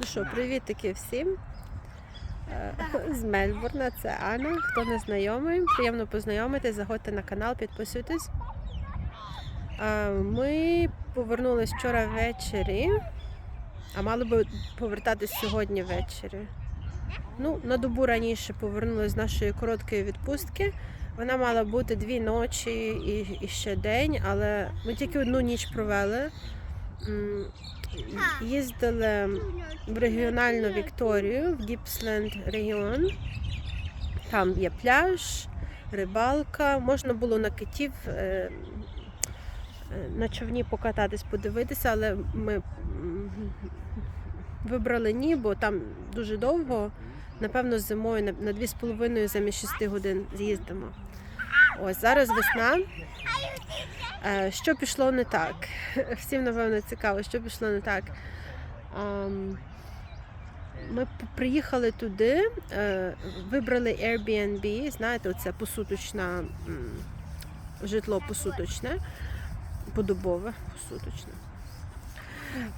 Ну що, привітики всім. Е, З Мельбурна, це Анна. Хто не знайомий, приємно познайомитись, заходьте на канал, підписуйтесь. Е, Ми повернулись вчора ввечері, а мали би повертатись сьогодні ввечері. Ну, на добу раніше повернулись з нашої короткої відпустки. Вона мала бути дві ночі і ще день, але ми тільки одну ніч провели. Їздили в регіональну Вікторію, в Гіпсленд регіон. Там є пляж, рибалка. Можна було на китів е, е, на човні покататись, подивитися, але ми вибрали ні, бо там дуже довго. Напевно, зимою на 2,5 замість 6 годин з'їздимо. Ось зараз весна. Е, Що пішло не так? Всім, напевно, цікаво, що пішло не так. Ми приїхали туди, е, вибрали Airbnb, знаєте, оце посуточне житло посуточне, подобове посуточне.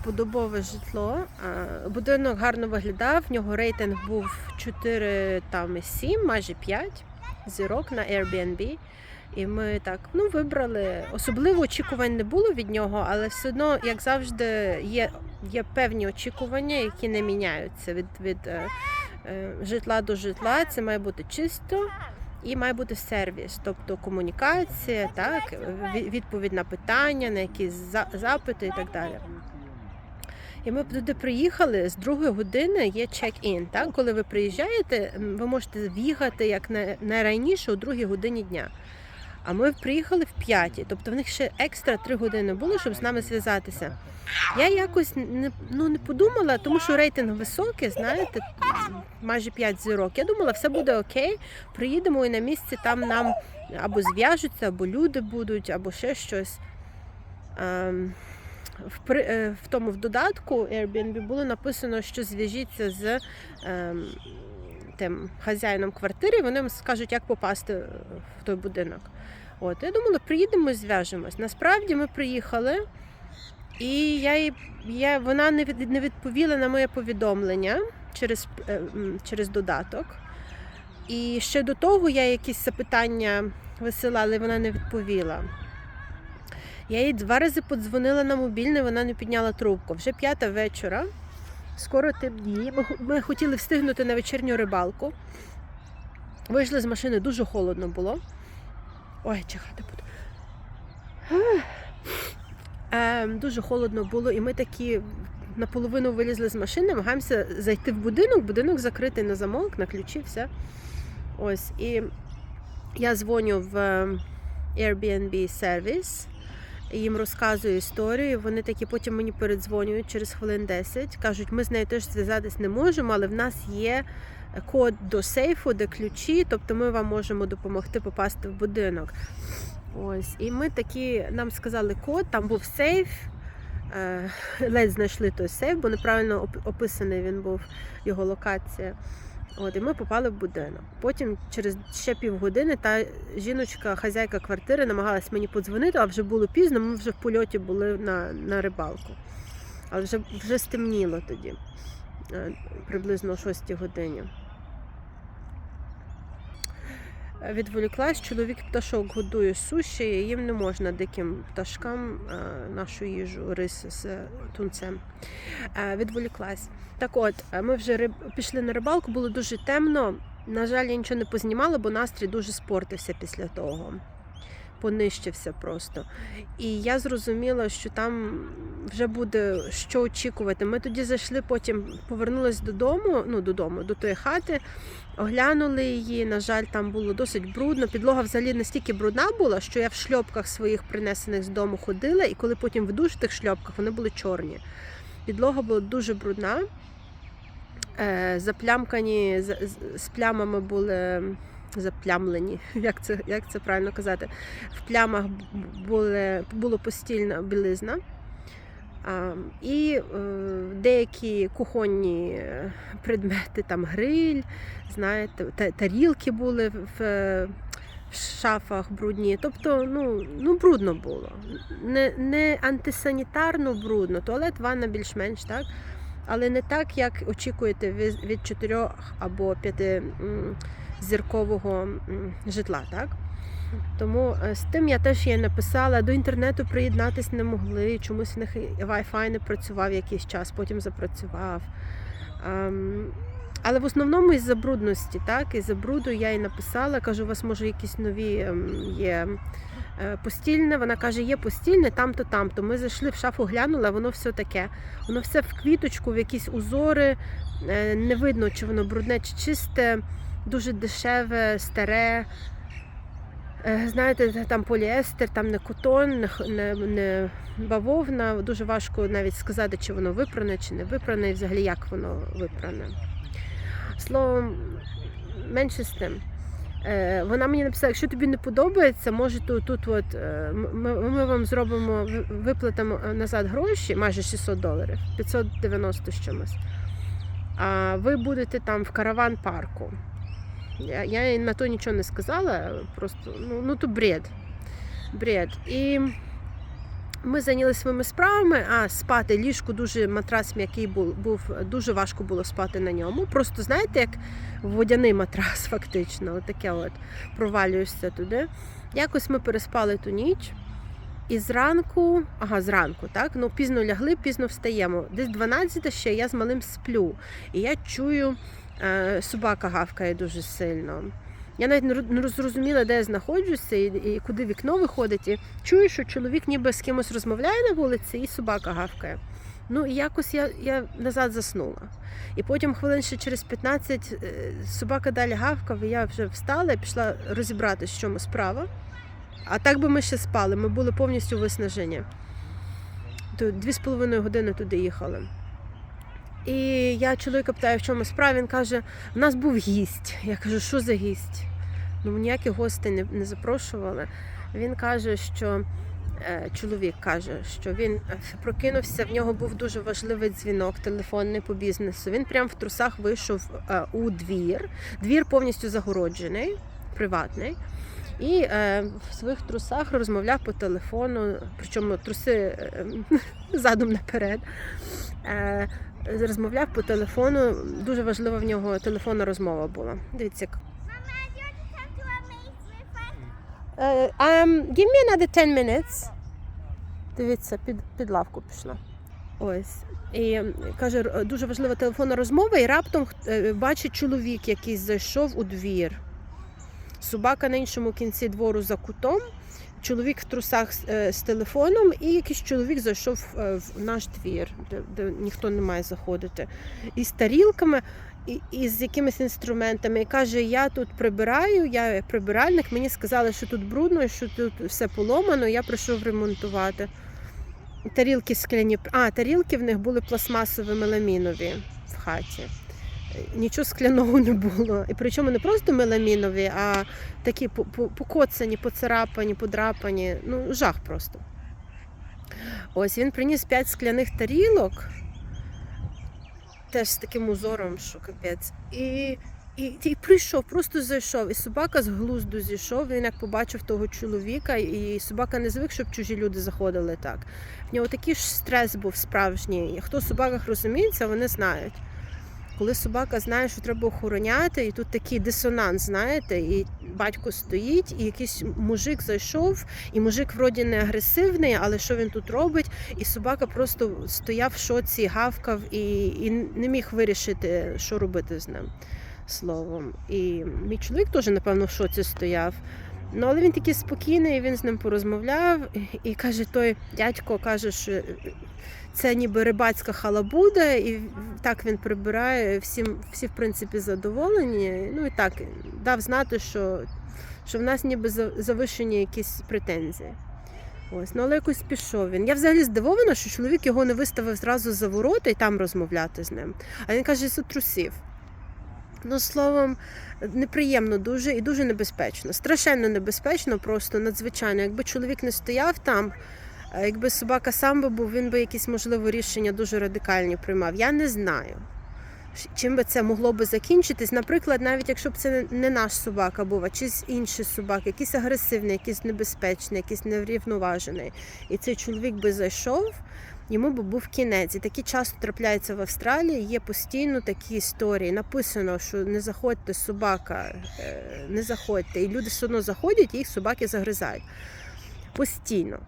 Подобове житло. Е, Будинок гарно виглядав, в нього рейтинг був 4 там, 7, майже 5 зірок на Airbnb. І ми так ну вибрали. Особливо очікувань не було від нього, але все одно, як завжди, є, є певні очікування, які не міняються від, від е, е, житла до житла. Це має бути чисто і має бути сервіс, тобто комунікація, так, відповідь на питання, на якісь за- запити і так далі. І ми туди приїхали з другої години є чек-ін. Так? Коли ви приїжджаєте, ви можете в'їхати як найраніше о другій годині дня. А ми приїхали в п'ятій, тобто в них ще екстра три години було, щоб з нами зв'язатися. Я якось не, ну, не подумала, тому що рейтинг високий, знаєте, майже 5 зірок. Я думала, все буде окей. Приїдемо і на місці там нам або зв'яжуться, або люди будуть, або ще щось. Ем, в, е, в тому в додатку Airbnb було написано, що зв'яжіться з ем, тим хазяїном квартири, вони вам скажуть, як попасти в той будинок. От, я думала, приїдемо і зв'яжемось. Насправді ми приїхали, і я, я, вона не, від, не відповіла на моє повідомлення через, е, через додаток. І ще до того я якісь запитання висилала, і вона не відповіла. Я їй два рази подзвонила на мобільний, вона не підняла трубку. Вже п'ята вечора. Скоро темніє. Ми, хотіли встигнути на вечірню рибалку. Вийшли з машини, дуже холодно було. Ой, чихати буду. Е, дуже холодно було, і ми такі наполовину вилізли з машини, намагаємося зайти в будинок, будинок закритий на замок, на ключі, все. Ось. І я дзвоню в е, Airbnb сервіс, їм розказую історію. Вони такі потім мені передзвонюють через хвилин 10. Кажуть, ми з нею теж зв'язатись не можемо, але в нас є код до сейфу, де ключі, тобто ми вам можемо допомогти попасти в будинок. Ось, і ми такі, нам сказали код, там був сейф. е, Ледь знайшли той сейф, бо неправильно оп- описаний він був його локація. От, і ми попали в будинок. Потім, через ще півгодини, та жіночка, хазяйка квартири, намагалась мені подзвонити, а вже було пізно, ми вже в польоті були на, на рибалку. Але вже, вже стемніло тоді, е, приблизно о 6 годині. Е, Відволіклась, чоловік пташок годує суші, їм не можна диким пташкам е, нашу їжу, рис з тунцем. Е, Відволіклась. Так от, е, ми вже риб... пішли на рибалку, було дуже темно. На жаль, я нічого не познімала, бо настрій дуже спортився після того. Понищився просто. І я зрозуміла, що там вже буде що очікувати. Ми тоді зайшли, потім повернулись додому, ну додому, до тої хати, оглянули її. На жаль, там було досить брудно. Підлога взагалі настільки брудна була, що я в шльопках своїх принесених з дому ходила, і коли потім в душ в тих шльопках, вони були чорні. Підлога була дуже брудна. Е, заплямкані, з, плямами були заплямлені, як це, як це правильно казати. В плямах були, було постільна білизна. І е, деякі кухонні е, предмети, там гриль, знаєте, тарілки були в, шафах брудні. Тобто, ну, ну брудно було. Не, не антисанітарно брудно, туалет, ванна більш-менш так. але не так, як очікуєте від чотирьох або п'яти м, зіркового житла. Так? Тому е, з тим я теж їй написала. До інтернету приєднатись не могли. Чомусь в них Wi-Fi не працював якийсь час, потім запрацював. Ем, але в основному із забрудності, так, із забруду я їй написала, кажу, у вас може якісь нові ем, є е, постільне. Вона каже, є постільне там-то, там-то. Ми зайшли в шафу, глянули, воно все таке. Воно все в квіточку, в якісь узори. Е, Не видно, чи воно брудне, чи чисте, дуже дешеве, старе. Е, Знаєте, там поліестер, там не котон, не, не, бавовна. Дуже важко навіть сказати, чи воно випране, чи не випране, і взагалі як воно випране. Словом, менше з тим. Е, Вона мені написала, якщо тобі не подобається, може тут, тут от, е, ми, ми вам зробимо, виплатимо назад гроші, майже 600 доларів, 590 з. А ви будете там в караван парку. Я, я на то нічого не сказала, просто ну, ну то бред. Бред. І ми зайнялися своїми справами, а спати ліжку дуже матрас м'який був, був дуже важко було спати на ньому. Просто знаєте, як водяний матрас, фактично, отаке от провалюєшся туди. Якось ми переспали ту ніч. І зранку, ага, зранку, так, ну пізно лягли, пізно встаємо. Десь 12 ще я з малим сплю. І я чую, собака гавкає дуже сильно. Я навіть не зрозуміла, де я знаходжуся і, і куди вікно виходить. І чую, що чоловік ніби з кимось розмовляє на вулиці, і собака гавкає. Ну і якось я, я назад заснула. І потім хвилин ще через 15 е, собака далі гавкав, і я вже встала і пішла розібратися, в чому справа. А так би ми ще спали, ми були повністю виснажені. То дві з половиною години туди їхали. І я чоловіка питаю, в чому справа. Він каже: в нас був гість. Я кажу, що за гість? Ну, ніяких гостей не, не запрошували. Він каже, що е, чоловік каже, що він е, прокинувся, в нього був дуже важливий дзвінок телефонний по бізнесу. Він прямо в трусах вийшов е, у двір. Двір повністю загороджений, приватний. І е, в своїх трусах розмовляв по телефону, причому труси е, задом наперед. Е, розмовляв по телефону. Дуже важлива в нього телефонна розмова була. Дивіться. Е, um, give me another 10 minutes. Дивіться, під, під лавку пішла. Ось. І каже, дуже важлива телефонна розмова, і раптом е, бачить чоловік, який зайшов у двір. Собака на іншому кінці двору за кутом, чоловік в трусах з, е, з телефоном, і якийсь чоловік зайшов е, в наш двір, де, де ніхто не має заходити. І з тарілками, і, і з якимись інструментами. І каже: Я тут прибираю, я прибиральник, мені сказали, що тут брудно, що тут все поломано, я прийшов ремонтувати. Тарілки скляні. А, тарілки в них були пластмасові меламінові в хаті. Нічого скляного не було. І причому не просто меламінові, а такі по- по- покоцані, поцарапані, подрапані. Ну, жах просто. Ось він приніс 5 скляних тарілок, теж з таким узором, що капець. І, і, і прийшов, просто зайшов. І собака з глузду зійшов. Він як побачив того чоловіка, і собака не звик, щоб чужі люди заходили так. В нього такий ж стрес був справжній. Хто в собаках розуміється, вони знають. Коли собака знає, що треба охороняти, і тут такий дисонанс, знаєте, і батько стоїть, і якийсь мужик зайшов, і мужик вроді не агресивний, але що він тут робить? І собака просто стояв в шоці, гавкав і, і не міг вирішити, що робити з ним словом. І мій чоловік теж, напевно, в шоці стояв. Ну, але він такий спокійний, він з ним порозмовляв і, і каже, той дядько каже, що це ніби рибацька халабуда, і так він прибирає, всім, всі в принципі задоволені. Ну і так дав знати, що, що в нас ніби за- завищені якісь претензії. Ось, ну але якось пішов він. Я взагалі здивована, що чоловік його не виставив зразу за ворота і там розмовляти з ним. А він каже, що трусів. Ну, словом, неприємно дуже і дуже небезпечно. Страшенно небезпечно, просто надзвичайно. Якби чоловік не стояв там, якби собака сам би був, він би якісь, можливо, рішення дуже радикальні приймав. Я не знаю. Чим би це могло би закінчитись? Наприклад, навіть якщо б це не наш собака був, а чийсь інший собака, якийсь агресивний, якийсь небезпечний, якийсь неврівноважений. І цей чоловік би зайшов, Йому би був кінець. І такі часто трапляються в Австралії. Є постійно такі історії. Написано, що не заходьте собака, е, не заходьте. І люди все одно заходять, і їх собаки загризають. Постійно.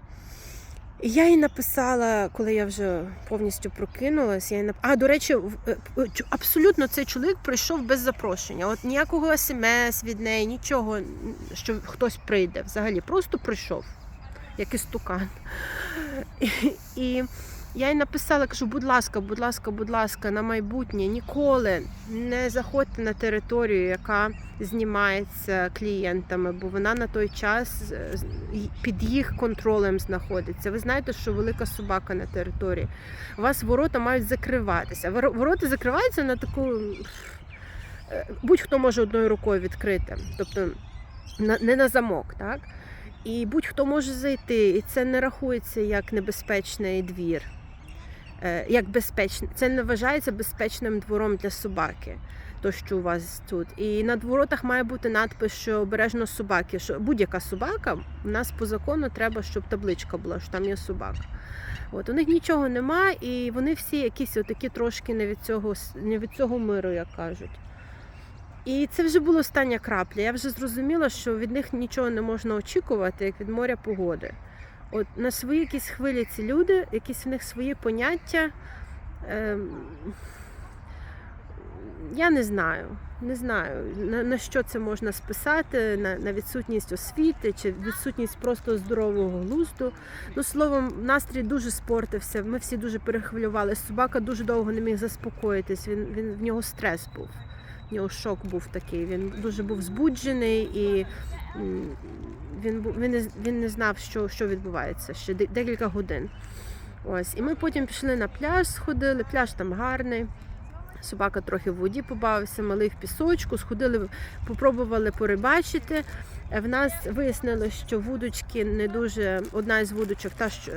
Я їй написала, коли я вже повністю прокинулась. Я їй нап... А, до речі, е, е, абсолютно цей чоловік прийшов без запрошення. От ніякого смс від неї, нічого, що хтось прийде. Взагалі, просто прийшов, як істукан. І, і я їй написала, кажу, будь ласка, будь ласка, будь ласка, на майбутнє ніколи не заходьте на територію, яка знімається клієнтами, бо вона на той час е, під їх контролем знаходиться. Ви знаєте, що велика собака на території. У вас ворота мають закриватися. Воро- Ворота закриваються на таку. е, Будь-хто може одною рукою відкрити, тобто не на замок, так? І будь-хто може зайти, і це не рахується як небезпечний двір. Е, Як безпечний. Це не вважається безпечним двором для собаки, то що у вас тут. І на воротах має бути надпис, що обережно собаки. Що будь-яка собака, у нас по закону треба, щоб табличка була, що там є собака. От у них нічого нема, і вони всі якісь отакі трошки не від цього не від цього миру, як кажуть. І це вже була остання крапля. Я вже зрозуміла, що від них нічого не можна очікувати, як від моря погоди. От на свої якісь хвилі ці люди, якісь в них свої поняття. Ем, я не знаю. Не знаю, на, на що це можна списати, на, на відсутність освіти чи відсутність просто здорового глузду. Ну, словом, настрій дуже спортився. Ми всі дуже перехвилювалися. Собака дуже довго не міг заспокоїтись. Він, він в нього стрес був. В нього шок був такий. Він дуже був збуджений і він він не, він не знав, що, що відбувається ще декілька годин. Ось, і ми потім пішли на пляж, сходили. Пляж там гарний. Собака трохи в воді побавився, малий в пісочку, сходили, попробували порибачити. Е, В нас вияснили, що вудочки не дуже. Одна із вудочок, та що,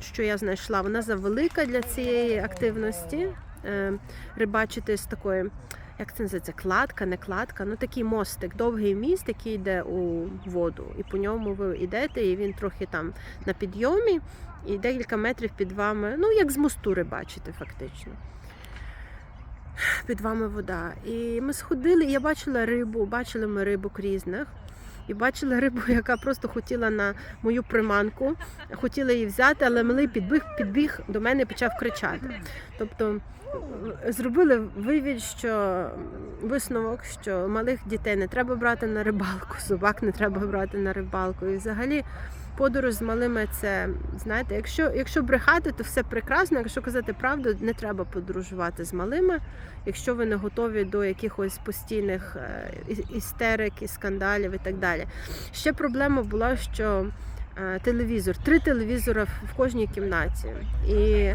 що я знайшла, вона завелика для цієї активності. Е, рибачити з такої, як це називається, кладка, не кладка, ну такий мостик, довгий міст, який йде у воду. І по ньому ви йдете, і він трохи там на підйомі, і декілька метрів під вами, ну як з мосту рибачити, фактично під вами вода. І ми сходили, і я бачила рибу, бачили ми рибок різних. І бачила рибу, яка просто хотіла на мою приманку, хотіла її взяти, але малий підбіг, підбіг до мене і почав кричати. Тобто зробили вивід, що висновок, що малих дітей не треба брати на рибалку, собак не треба брати на рибалку. І взагалі подорож з малими це, знаєте, якщо, якщо брехати, то все прекрасно. Якщо казати правду, не треба подорожувати з малими, якщо ви не готові до якихось постійних е, істерик і скандалів і так далі. Ще проблема була, що е, телевізор, три телевізора в кожній кімнаті. І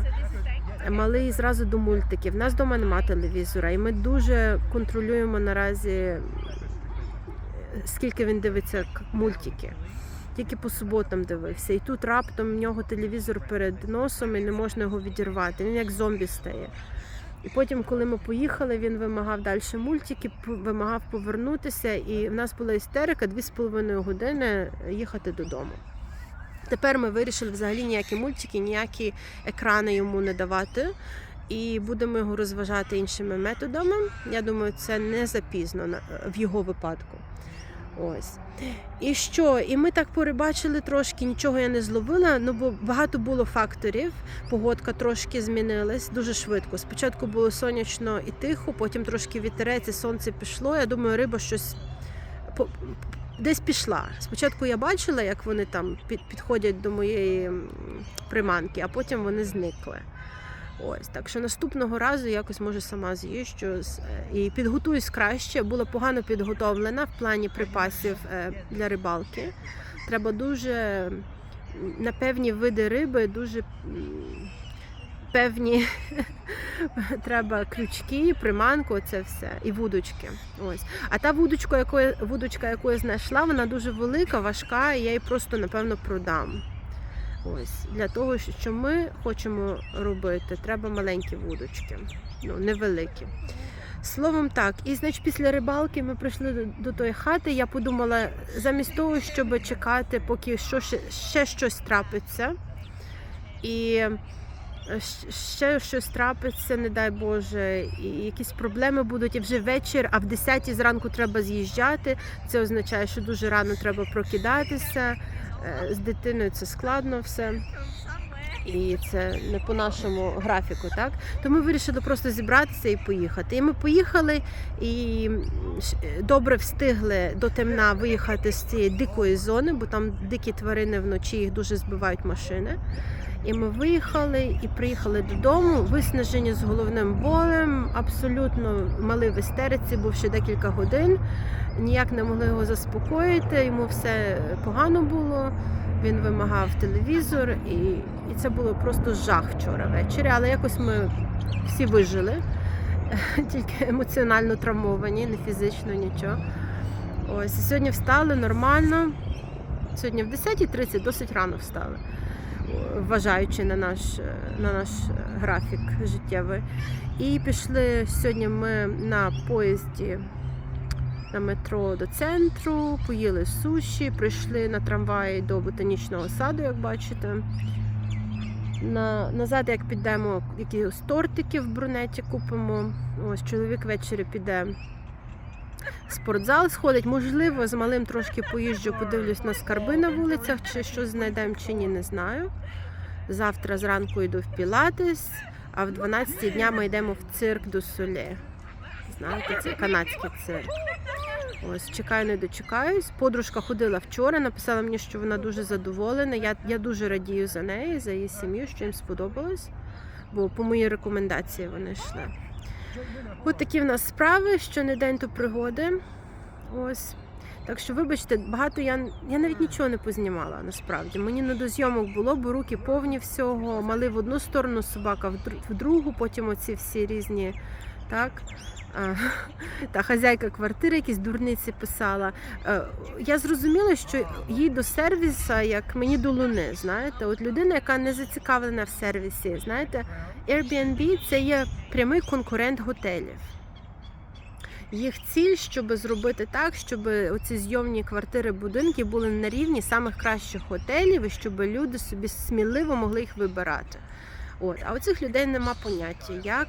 малий зразу до мультиків. У нас вдома нема телевізора, і ми дуже контролюємо наразі, е, скільки він дивиться мультики. Тільки по суботам дивився. І тут раптом в нього телевізор перед носом і не можна його відірвати. Він як зомбі стає. І потім, коли ми поїхали, він вимагав далі мультики, вимагав повернутися. І в нас була істерика дві з половиною години їхати додому. Тепер ми вирішили взагалі ніякі мультики, ніякі екрани йому не давати. І будемо його розважати іншими методами. Я думаю, це не запізно в його випадку. Ось. І що? І ми так порибачили трошки, нічого я не зловила, ну бо багато було факторів. Погодка трошки змінилась дуже швидко. Спочатку було сонячно і тихо, потім трошки вітерець, і сонце пішло. Я думаю, риба щось десь пішла. Спочатку я бачила, як вони там підходять до моєї приманки, а потім вони зникли. Ось так що наступного разу якось може сама з'їжджу е, і підготуюсь краще. Була погано підготовлена в плані припасів е, для рибалки. Треба дуже на певні види риби, дуже певні треба крючки, приманку, це все, і вудочки. Ось. А та вудочка, яку вудочка, яку я знайшла, вона дуже велика, важка, і я її просто напевно продам. Ось для того, що ми хочемо робити, треба маленькі вудочки, ну невеликі. Словом, так, і значить, після рибалки ми прийшли до, до тої хати. Я подумала, замість того, щоб чекати, поки що ще, ще щось трапиться, і ще щось трапиться, не дай Боже, і якісь проблеми будуть, і вже вечір, а в 10 зранку треба з'їжджати. Це означає, що дуже рано треба прокидатися. Е, З дитиною це складно все. І це не по нашому графіку, так? То ми вирішили просто зібратися і поїхати. І ми поїхали і добре встигли до темна виїхати з цієї дикої зони, бо там дикі тварини вночі їх дуже збивають машини. І ми виїхали і приїхали додому, виснажені з головним болем, абсолютно малий в істериці, був ще декілька годин. Ніяк не могли його заспокоїти, йому все погано було. Він вимагав телевізор, і, і це було просто жах вчора ввечері. Але якось ми всі вижили, тільки емоціонально травмовані, не фізично нічого. Ось і сьогодні встали нормально. Сьогодні в 10.30 досить рано встали, вважаючи на наш, на наш графік життєвий. І пішли сьогодні ми на поїзді на метро до центру, поїли суші, прийшли на трамваї до ботанічного саду, як бачите. На, назад, як підемо, якісь тортики в брунеті купимо. Ось чоловік ввечері піде в спортзал, сходить. Можливо, з малим трошки поїжджу, подивлюсь на скарби на вулицях, чи щось знайдемо, чи ні, не знаю. Завтра зранку йду в Пілатес, а в 12 дня ми йдемо в цирк до Соле. Знаєте, це канадський цирк. Ось чекаю, не дочекаюсь. Подружка ходила вчора, написала мені, що вона дуже задоволена. Я, я дуже радію за неї, за її сім'ю, що їм сподобалось, бо по моїй рекомендації вони йшли. От такі в нас справи, що не день, то пригоди. Ось. Так що, вибачте, багато я, я навіть нічого не познімала насправді. Мені не до зйомок було, бо руки повні всього, мали в одну сторону, собака в другу, потім оці всі різні. Так? Та хазяйка квартири якісь дурниці писала. Е, Я зрозуміла, що їй до сервісу, як мені до луни. Знаєте, от людина, яка не зацікавлена в сервісі, знаєте, Airbnb це є прямий конкурент готелів. Їх ціль, щоб зробити так, щоб оці зйомні квартири, будинки були на рівні самих кращих готелів, і щоб люди собі сміливо могли їх вибирати. От, а у цих людей нема поняття, як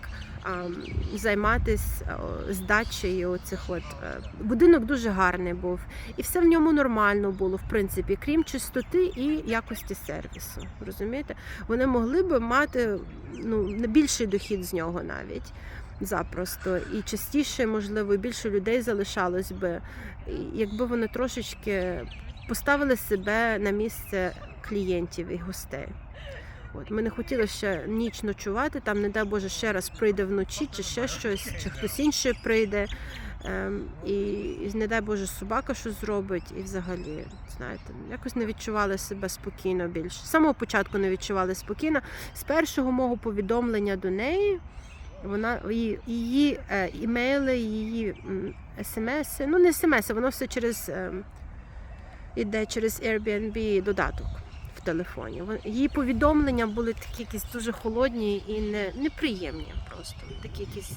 займатися здачею оцих от е, будинок дуже гарний був, і все в ньому нормально було, в принципі, крім чистоти і якості сервісу. Розумієте? Вони могли би мати ну, більший дохід з нього навіть запросто, і частіше, можливо, більше людей залишалось би, якби вони трошечки поставили себе на місце клієнтів і гостей. От, ми не хотіли ще ніч ночувати, там, не дай Боже, ще раз прийде вночі, чи ще щось, чи хтось інший прийде. Ем, і, і не дай Боже, собака щось зробить, і взагалі, знаєте, якось не відчували себе спокійно більше. З самого початку не відчували спокійно. З першого мого повідомлення до неї, вона її, її е, імейли, її смс, ну не смс, воно все через ем, іде через Airbnb додаток телефоні. Її повідомлення були такі якісь дуже холодні і не, неприємні просто. Такі якісь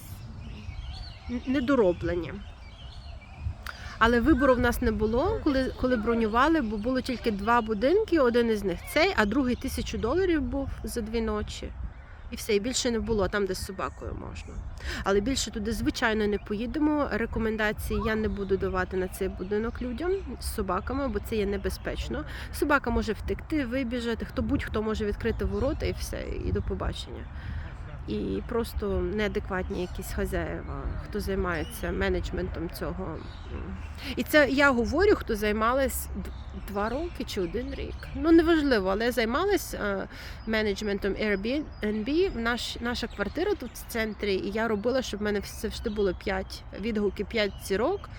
недороблені. Але вибору в нас не було, коли, коли бронювали, бо було тільки два будинки, один із них цей, а другий тисячу доларів був за дві ночі. І все, і більше не було там, де з собакою можна. Але більше туди, звичайно, не поїдемо. Рекомендації я не буду давати на цей будинок людям з собаками, бо це є небезпечно. Собака може втекти, вибіжати, хто будь-хто може відкрити ворота і все, і до побачення. І просто неадекватні якісь хазяїва, хто займається менеджментом цього. І це я говорю, хто займалась два роки чи один рік. Ну неважливо, але займалась е, менеджментом Airbnb. Наш, наша квартира тут в центрі, і я робила, щоб в мене завжди було 5 відгуки, 5 зірок.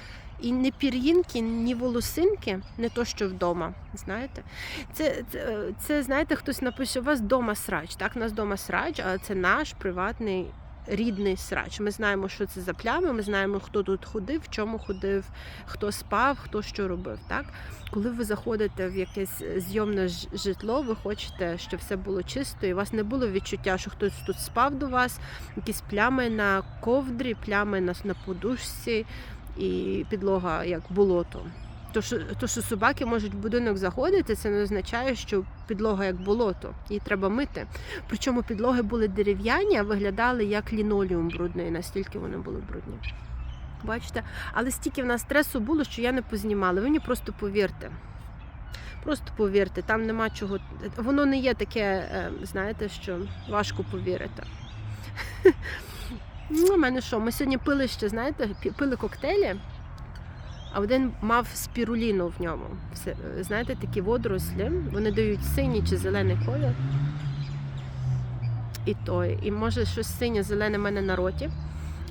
І ні пір'їнки, ні волосинки, не то, що вдома. Знаєте, це, це, це знаєте, хтось напише, у вас вдома срач. Так, у нас вдома срач, але це наш приватний рідний срач. Ми знаємо, що це за плями, ми знаємо, хто тут ходив, в чому ходив, хто спав, хто що робив. Так, коли ви заходите в якесь зйомне житло, ви хочете, щоб все було чисто, і у вас не було відчуття, що хтось тут спав до вас, якісь плями на ковдрі, плями на, на подушці і підлога як болото. То що, то, що собаки можуть в будинок заходити, це не означає, що підлога як болото, її треба мити. Причому підлоги були дерев'яні, а виглядали як лінолеум брудний, настільки вони були брудні. Бачите? Але стільки в нас стресу було, що я не познімала. Ви мені просто повірте. Просто повірте, там нема чого. Воно не є таке, е, знаєте, що важко повірити. Ну, у мене що? Ми сьогодні пили ще, знаєте, пили коктейлі, а один мав спіруліну в ньому. Знаєте, такі водорослі, вони дають синій чи зелений колір. І той. І може щось синє-зелене в мене на роті.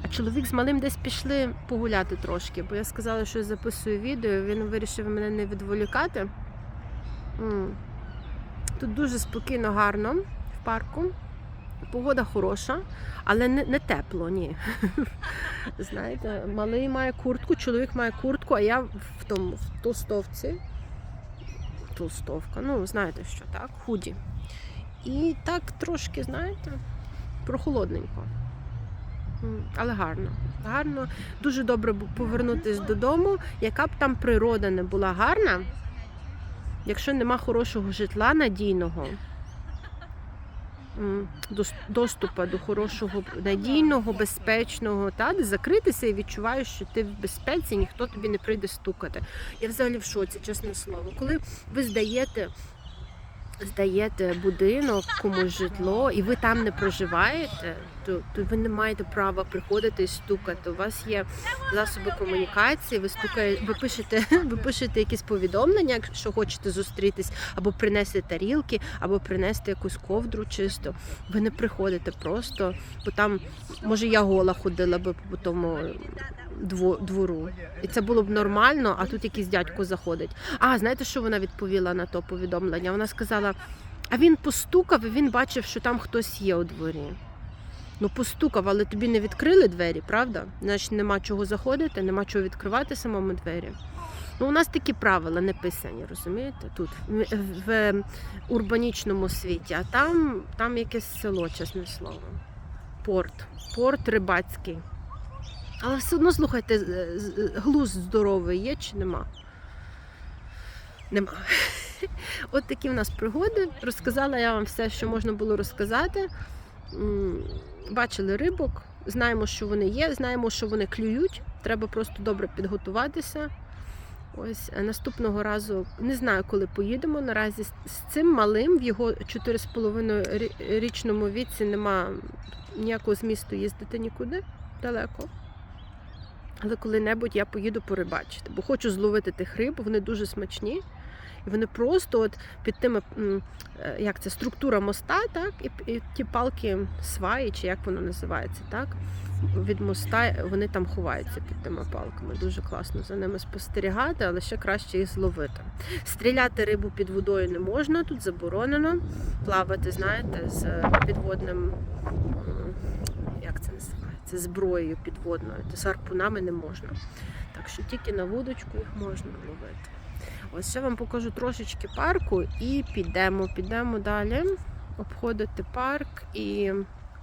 А чоловік з малим десь пішли погуляти трошки, бо я сказала, що я записую відео, він вирішив мене не відволікати. Тут дуже спокійно, гарно в парку. Погода хороша, але не, не тепло, ні. Знаєте, малий має куртку, чоловік має куртку, а я в тому в толстовці. Толстовка, ну знаєте що, так, худі. І так трошки, знаєте, прохолодненько. Але гарно. Гарно. Дуже добре повернутися додому. Яка б там природа не була гарна, якщо нема хорошого житла надійного, доступу до хорошого, надійного, безпечного, та, де закритися і відчуваєш, що ти в безпеці, ніхто тобі не прийде стукати. Я взагалі в шоці, чесне слово. Коли ви здаєте, здаєте будинок, комусь житло, і ви там не проживаєте, то, то ви не маєте права приходити і стукати. У вас є засоби комунікації, ви стукає, ви пишете, ви пишете якісь повідомлення, якщо хочете зустрітись, або принести тарілки, або принести якусь ковдру чисто. Ви не приходите просто, бо там, може, я гола ходила би по тому двору. І це було б нормально, а тут якийсь дядько заходить. А, знаєте, що вона відповіла на то повідомлення? Вона сказала: а він постукав, і він бачив, що там хтось є у дворі. Ну, постукав, але тобі не відкрили двері, правда? Значить, нема чого заходити, нема чого відкривати самому двері. Ну, у нас такі правила не писані, розумієте? Тут, в, в урбанічному світі, а там, там якесь село, чесне слово. Порт. Порт рибацький. Але все одно, слухайте, глузд здоровий є чи нема? Нема. От такі в нас пригоди. Розказала я вам все, що можна було розказати. Бачили рибок, знаємо, що вони є, знаємо, що вони клюють. Треба просто добре підготуватися. Ось наступного разу не знаю, коли поїдемо. Наразі з цим малим в його 4,5 річному віці нема ніякого змісту їздити нікуди далеко. Але коли-небудь я поїду порибачити, бо хочу зловити тих риб, вони дуже смачні. І вони просто от під тими, е, як це, структура моста, так, і, і ті палки сваї, чи як воно називається, так, від моста вони там ховаються під тими палками. Дуже класно за ними спостерігати, але ще краще їх зловити. Стріляти рибу під водою не можна, тут заборонено. Плавати, знаєте, з підводним, як це називається, зброєю підводною, гарпунами не можна. Так що тільки на вудочку їх можна ловити. Ось ще вам покажу трошечки парку і підемо, підемо далі обходити парк і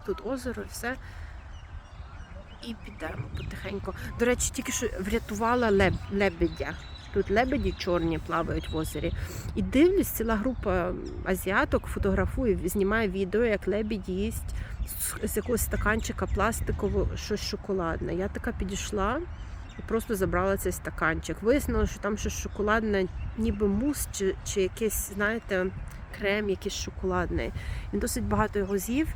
тут озеро, і все. І підемо потихеньку. До речі, тільки що врятувала леб, лебедя. Тут лебеді чорні плавають в озері. І дивлюсь, ціла група азіаток фотографує, знімає відео, як лебідь їсть з, якогось стаканчика пластикового щось шоколадне. Я така підійшла і просто забрала цей стаканчик. Вияснила, що там щось шоколадне, ніби мус чи, чи якийсь, знаєте, крем якийсь шоколадний. Він досить багато його з'їв.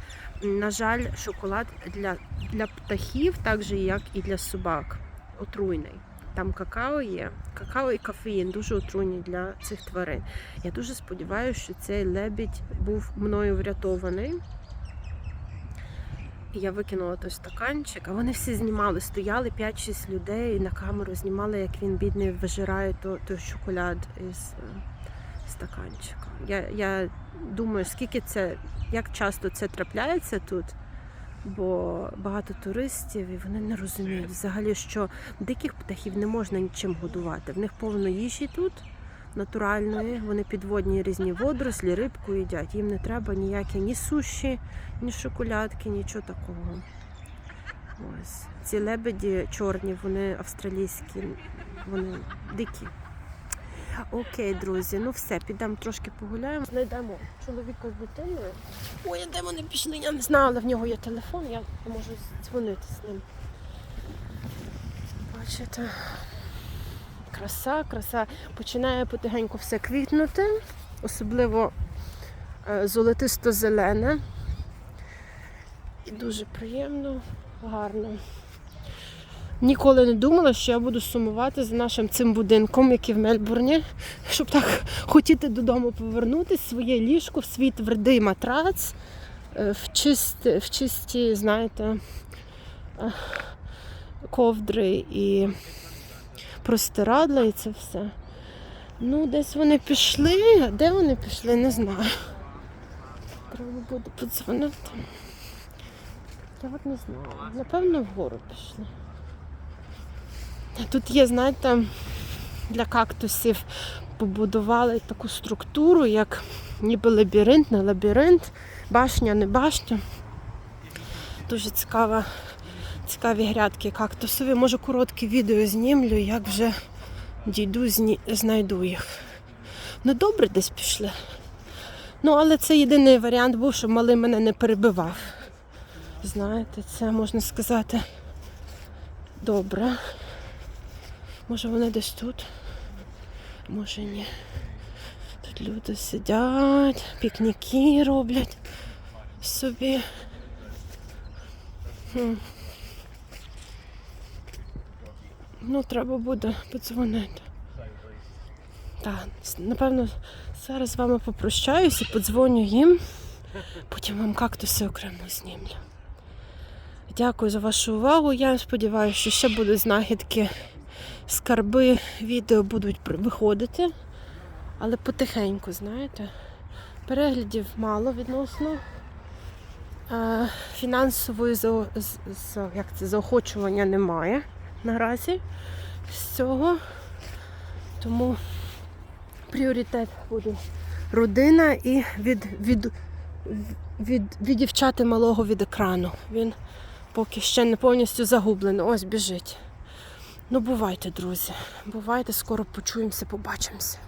На жаль, шоколад для, для птахів, так же як і для собак, отруйний. Там какао є, какао і кофеїн дуже отруйні для цих тварин. Я дуже сподіваюся, що цей лебідь був мною врятований. Я викинула той стаканчик, а вони всі знімали, стояли 5-6 людей на камеру знімали, як він бідний вижирає то- той шоколад із е, стаканчика. Я, я думаю, скільки це, як часто це трапляється тут, бо багато туристів і вони не розуміють взагалі, що диких птахів не можна нічим годувати. В них повно їжі тут. Натуральної, вони підводні різні водорослі, рибку їдять. Їм не треба ніякі ні суші, ні шоколадки, нічого такого. Ось. Ці лебеді чорні, вони австралійські, вони дикі. Окей, друзі, ну все, підемо трошки погуляємо. Знайдемо чоловіка з дитиною. Ой, де вони пішли? Я не знаю, але в нього є телефон, я можу дзвонити з ним. Бачите? Краса, краса. Починає потихеньку все квітнути, особливо е, золотисто-зелене. І дуже приємно, гарно. Ніколи не думала, що я буду сумувати за нашим цим будинком, який в Мельбурні, щоб так хотіти додому повернутися, своє ліжко, в свій твердий матрац, е, в чисті, в чисті знаєте, е, ковдри і простирадла і це все. Ну, десь вони пішли, а де вони пішли, не знаю. Треба буде подзвонити. Я от не знаю. Напевно, вгору пішли. Тут є, знаєте, для кактусів побудували таку структуру, як ніби лабіринт, не лабіринт, башня, не башня. Дуже цікава, цікаві грядки кактусові. Може коротке відео знімлю, як вже дійду, зні... знайду їх. Ну добре десь пішли. Ну, але це єдиний варіант був, щоб малий мене не перебивав. Знаєте, це можна сказати добре. Може вони десь тут? Може ні. Тут люди сидять, пікніки роблять собі. Хм. Ну, треба буде подзвонити. Так, напевно, зараз з вами попрощаюся подзвоню їм. Потім вам кактуси окремо знімлю. Дякую за вашу увагу. Я сподіваюся, що ще будуть знахідки, скарби, відео будуть виходити, але потихеньку, знаєте. Переглядів мало відносно. Е, Фінансової як це, заохочування немає наразі з цього. Тому пріоритет буде родина і від, від, від, віддівчати малого від екрану. Він поки ще не повністю загублений. Ось біжить. Ну, бувайте, друзі. Бувайте, скоро почуємося, побачимося.